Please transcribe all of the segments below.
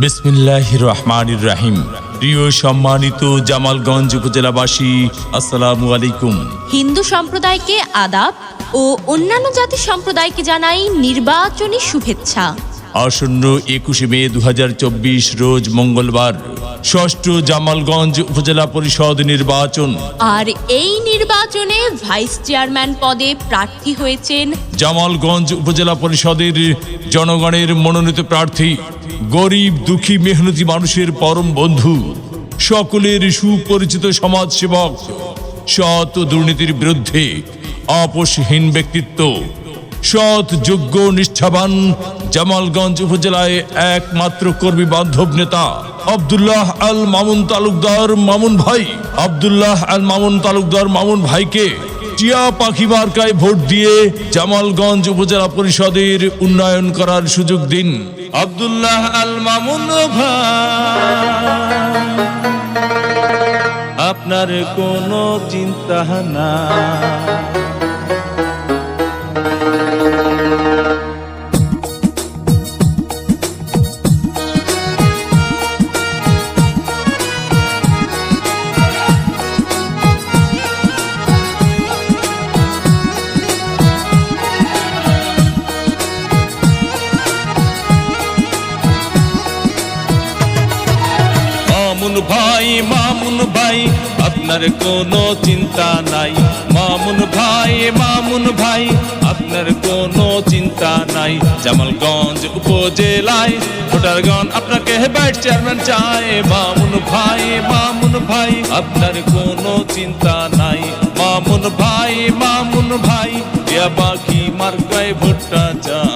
বিসমিল্লাহ রহমান রাহিম প্রিয় সম্মানিত জামালগঞ্জ উপজেলাবাসী আসসালামু আলাইকুম। হিন্দু সম্প্রদায়কে আদাব ও অন্যান্য জাতি সম্প্রদায়কে জানাই নির্বাচনী শুভেচ্ছা। আসন্ন একুশে মে দু হাজার চব্বিশ রোজ মঙ্গলবার ষষ্ঠ জামালগঞ্জ উপজেলা পরিষদ নির্বাচন। আর এই নির্বাচনে ভাইস চেয়ারম্যান পদে প্রার্থী হয়েছেন জামালগঞ্জ উপজেলা পরিষদের জনগণের মনোনীত প্রার্থী, গরিব দুঃখী মেহনতি মানুষের পরম বন্ধু, সকলের সুপরিচিত সমাজসেবক, সৎ দুর্নীতির বিরুদ্ধে আপোষহীন ব্যক্তিত্ব, সৎ, যোগ্য, নিষ্ঠাবান জামালগঞ্জ উপজেলায় একমাত্র কর্মী বান্ধব নেতা আব্দুল্লাহ আল মামুন তালুকদার মামুন ভাই। আব্দুল্লাহ আল মামুন তালুকদার, মামুন ভাইকে টিয়া পাখি মার্কায় ভোট দিয়ে জামালগঞ্জ উপজেলা পরিষদের উন্নয়ন করার সুযোগ দিন। আবদুল্লাহ আল মামুন ভাই, আপনার কোনো চিন্তা না মামুন ভাই মামুন ভাই, আপনার কোনো চিন্তা নাই। মামুন ভাই মামুন ভাই, আপনার কোনো চিন্তা নাই। জামালগঞ্জ উপজেলায় ভোটারগণ আপনাকে ভাইস চেয়ারম্যান চায়। মামুন ভাই মামুন ভাই, আপনার কোনো চিন্তা নাই। মামুন ভাই মামুন ভাই পাখি মার্কায় ভোটটা চায়।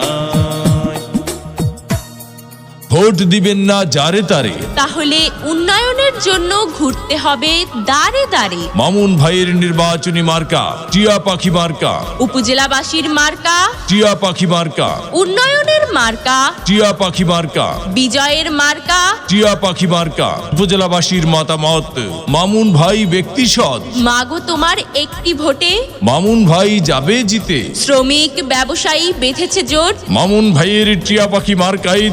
ভোট দিবেন না যারে তারে। তাহলে উন্নয়নের জন্য ঘুরতে হবে দাঁড়ে দাঁড়ে মামুন ভাইয়ের নির্বাচনী মার্কা টিয়া পাখি মার্কা। উপজেলাবাসীর মার্কা। টিয়া পাখি মার্কা। উন্নয়নের মার্কা। টিয়া পাখি মার্কা। বিজয়ের মার্কা। টিয়া পাখি মার্কা। উপজেলাবাসীর মতামত মামুন ভাই ব্যক্তি সৎ। মাগো তোমার একটি ভোটে। মামুন ভাই যাবে জিতে। শ্রমিক ব্যবসায়ী বেঁধেছে জোট। মামুন ভাইয়ের টিয়া পাখি মার্কাই